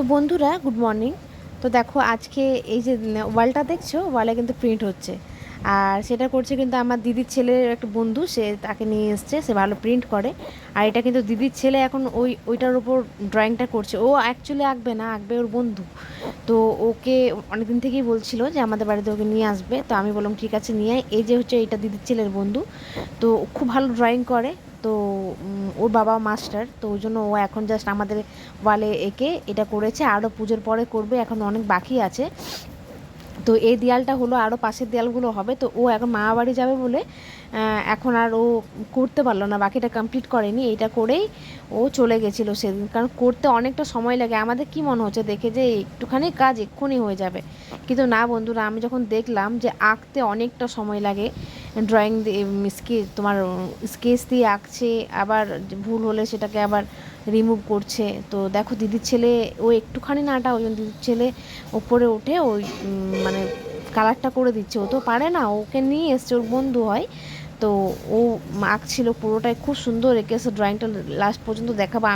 তো বন্ধুরা good morning তো দেখো, আজকে এই যে ওয়ালটা দেখছ, ওয়ালে কিন্তু প্রিন্ট হচ্ছে। আর সেটা করছে কিন্তু আমার দিদির ছেলের একটা বন্ধু, সে তাকে নিয়ে এসছে, সে ভালো প্রিন্ট করে। আর এটা কিন্তু দিদির ছেলে এখন ওই, ওইটার ওপর ড্রয়িংটা করছে। ও অ্যাকচুয়ালি আঁকবে না, আঁকবে ওর বন্ধু। তো ওকে অনেকদিন থেকেই বলছিল যে আমাদের বাড়িতে ওকে নিয়ে আসবে। তো আমি বললাম, ঠিক আছে, নিয়ে। এই যে হচ্ছে এটা দিদির ছেলের বন্ধু। তো খুব ভালো ড্রয়িং করে। তো ওর বাবা মাস্টার, তো ওই জন্য ও এখন জাস্ট আমাদের ওয়ালে এঁকে এটা করেছে। আরও পুজোর পরে করবে, এখন অনেক বাকি আছে। তো এই দেয়ালটা হলো আরও পাশের দেয়ালগুলো হবে। তো ও এখন মামা বাড়ি যাবে বলে এখন আর ও করতে পারল না, বাকিটা কমপ্লিট করেনি। এইটা করেই ও চলে গেছিল সেদিন। কারণ করতে অনেকটা সময় লাগে। আমাদের কি মনে হচ্ছে দেখে যে একটুখানি কাজ এক্ষুনি হয়ে যাবে। কিন্তু না বন্ধুরা, আমি যখন দেখলাম যে আঁকতে অনেকটা সময় লাগে ড্রয়িং দিয়ে স্কেচ তোমার স্কেচ দিয়ে আঁকছে, আবার ভুল হলে সেটাকে আবার রিমুভ করছে। তো দেখো, দিদির ছেলে, ও একটুখানি নাটা ওই জন্য দিদির ছেলে ওপরে উঠে ওই মানে কালারটা করে দিচ্ছে। ও তো পারে না, ওকে নিয়ে এসছে, ওর বন্ধু হয়। তো ও আঁকছিল পুরোটাই, খুব সুন্দর এঁকেছে ড্রয়িংটা লাস্ট পর্যন্ত দেখাবো।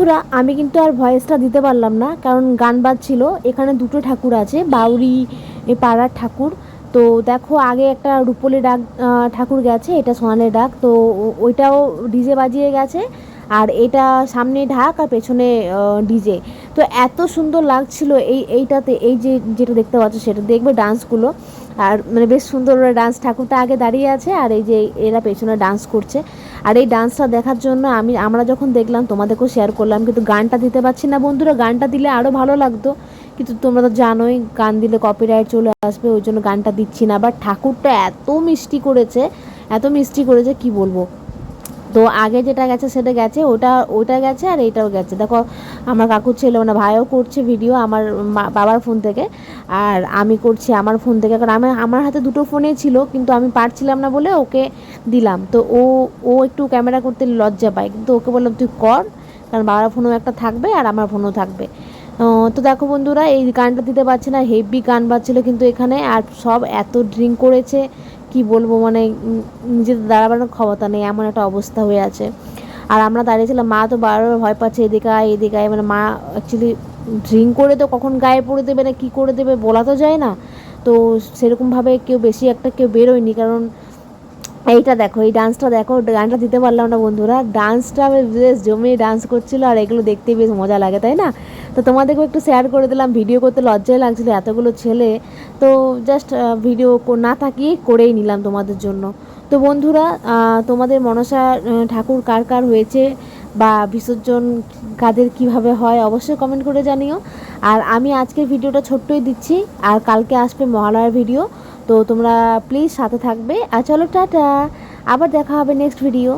বন্ধুরা, আমি কিন্তু আর ভয়েসটা দিতে পারলাম না, কারণ গান বাজছিল। এখানে দুটো ঠাকুর আছে বাউরি পাড়ার ঠাকুর। তো দেখো, আগে একটা রূপলি ডাক ঠাকুর গেছে, এটা সোনালের ডাক। তো ওইটাও ডিজে বাজিয়ে গেছে, আর এটা সামনে ঢাক, আর পেছনে ডিজে। তো এত সুন্দর লাগছিল এই, এইটাতে, এই যে, যেটা দেখতে পাচ্ছ, সেটা দেখবে ডান্সগুলো। আর মানে বেশ সুন্দর ওরা ডান্স ঠাকুরটা আগে দাঁড়িয়ে আছে আর এই যে এরা পেছনে ডান্স করছে। আর এই ডান্সটা দেখার জন্য আমি, আমরা যখন দেখলাম, তোমাদেরকেও শেয়ার করলাম, কিন্তু গানটা দিতে পারছি না। বন্ধুরা, গানটা দিলে আরও ভালো লাগতো। কিন্তু তোমরা তো জানোই, গান দিলে কপিরাইট চলে আসবে, ওই জন্য গানটা দিচ্ছি না। বাট ঠাকুরটা এত মিষ্টি করেছে, এত মিষ্টি করেছে, কি বলব? তো আগে যেটা গেছে সেটা গেছে, ওটা ওটা গেছে আর এইটাও গেছে। দেখো, আমার কাকুর ছেলে মানে ভাইও করছে ভিডিও আমার বাবার ফোন থেকে আর আমি করছি আমার ফোন থেকে। কারণ আমি আমার হাতে দুটো ফোনেই ছিল, কিন্তু আমি পারছিলাম না বলে ওকে দিলাম। তো ও ও একটু ক্যামেরা করতে লজ্জা পায়। কিন্তু ওকে বললাম, তুই কর, কারণ বাবার ফোনও একটা থাকবে আর আমার ফোনও থাকবে। তো দেখো বন্ধুরা, এই গানটা দিতে পারছে না হেভি গান বাজছিল কিন্তু এখানে, আর সব এত ড্রিঙ্ক করেছে, কি বলব মানে নিজেদের দাঁড়াবার ক্ষমতা নেই, এমন একটা অবস্থা হয়ে আছে। আর আমরা দাঁড়িয়েছিলাম, মা তো বারবার ভয় পাচ্ছে, এদিকে আয় এদিকে আয় মানে মা অ্যাকচুয়ালি ড্রিঙ্ক করে তো কখন গায়ে পড়ে দেবে না, কী করে দেবে, বলা তো যায় না। তো সেরকমভাবে কেউ বেশি একটা কেউ বেরোয়নি, কারণ এইটা দেখো, এই ডান্সটা দেখো গানটা দিতে পারলাম না বন্ধুরা। ডান্সটা বেশ জমে ডান্স করছিল আর এগুলো দেখতে বেশ মজা লাগে, তাই না? তো তোমাদেরকেও একটু শেয়ার করে দিলাম ভিডিও করতে লজ্জাই লাগছিল এতগুলো ছেলে। তো জাস্ট ভিডিও না থাকিয়ে করেই নিলাম তোমাদের জন্য। তো বন্ধুরা তোমাদের মনসা ঠাকুর কার কার হয়েছে বা বিসর্জন কাদের কীভাবে হয় অবশ্যই কমেন্ট করে জানিও। আর আমি আজকের ভিডিওটা ছোট্টই দিচ্ছি, আর কালকে আসবে মহালয়ার ভিডিও তো তোমরা প্লিজ সাথে থাকবে। আর চলো টাটা। আবার দেখা হবে নেক্সট ভিডিও